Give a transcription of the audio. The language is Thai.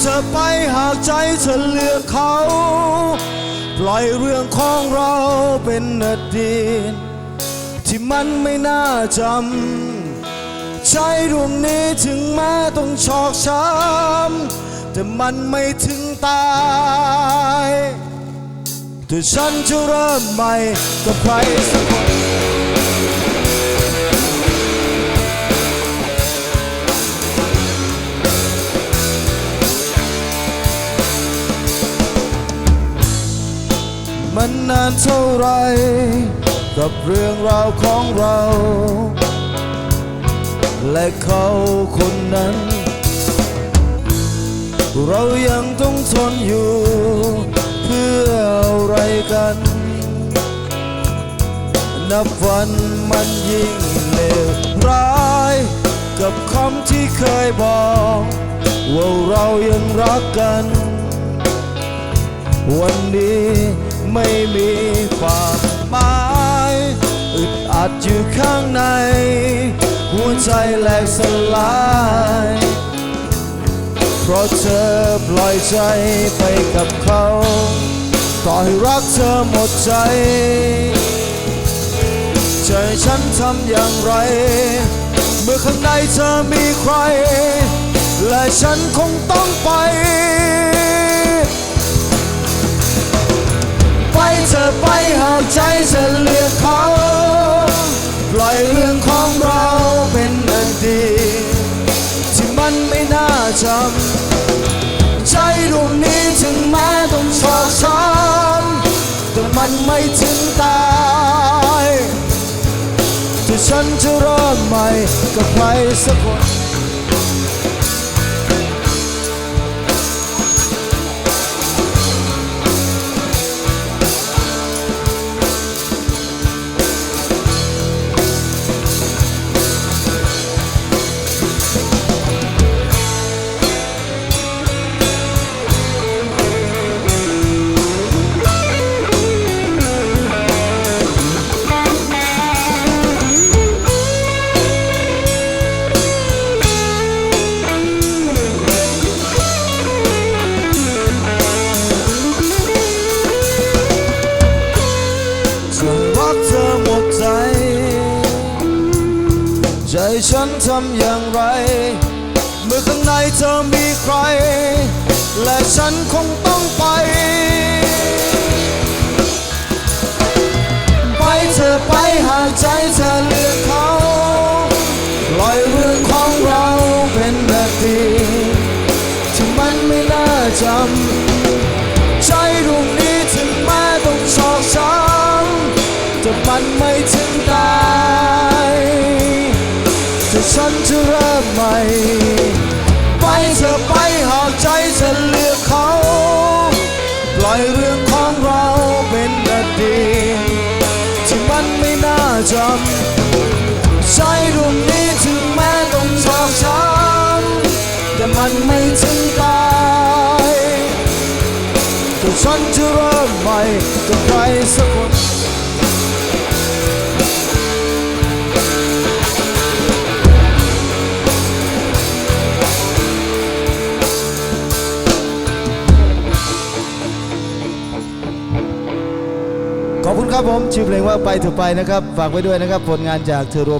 เธอไปหากใจเธอเลือกเขา ปล่อยเรื่องของเราเป็นอดีตที่มันไม่น่าจำใจดวงนี้ถึงแม้ต้องชอกช้ำแต่มันไม่ถึงตายแต่ฉันจะเริ่มใหม่กับใครสักคน มันนานเท่าไร กับเรื่องราวของเรา และเขาคนนั้น เรายังต้องทนอยู่ เพื่ออะไรกัน นับวันมันยิ่งเลวร้าย กับคำที่เคยบอก ว่าเรายังรักกัน วันนี้ไม่มีความหมายอึดอัดอยู่ข้างใน หัวใจแหลกสลาย เพราะเธอปล่อยใจไปกับเขาต่อให้รักเธอหมดใจ ใจฉันทำอย่างไร เมื่อข้างในเธอมีใคร และฉันคงต้องไป ใจเธอเลือกเขา ปล่อยเรื่องของเราเป็นอดีตที่มันไม่น่าจำ ใจดวงนี้ถึงแม้ต้องชอกช้ำแต่มันไม่ถึงตายแต่ฉันจะเริ่มใหม่กับใครสักคน ใจฉันทำอย่างไร เมื่อข้างในเธอมีใคร และฉันคงต้องไป ฉันจะเริ่มใหม่ ไปเธอไปหากใจเธอเลือกเขา ปล่อยเรื่องของเราเป็นอดีตที่มันไม่น่าจำใจดวงนี้ถึงแม้ต้องชอกช้ำแต่มันไม่ถึงตายแต่ฉันจะเริ่มใหม่กับใครสักคน คุณครับผมชื่อเพลงว่าไปเถอะไปนะครับ ฝากไว้ด้วยนะครับ ผลงานจากเธอรว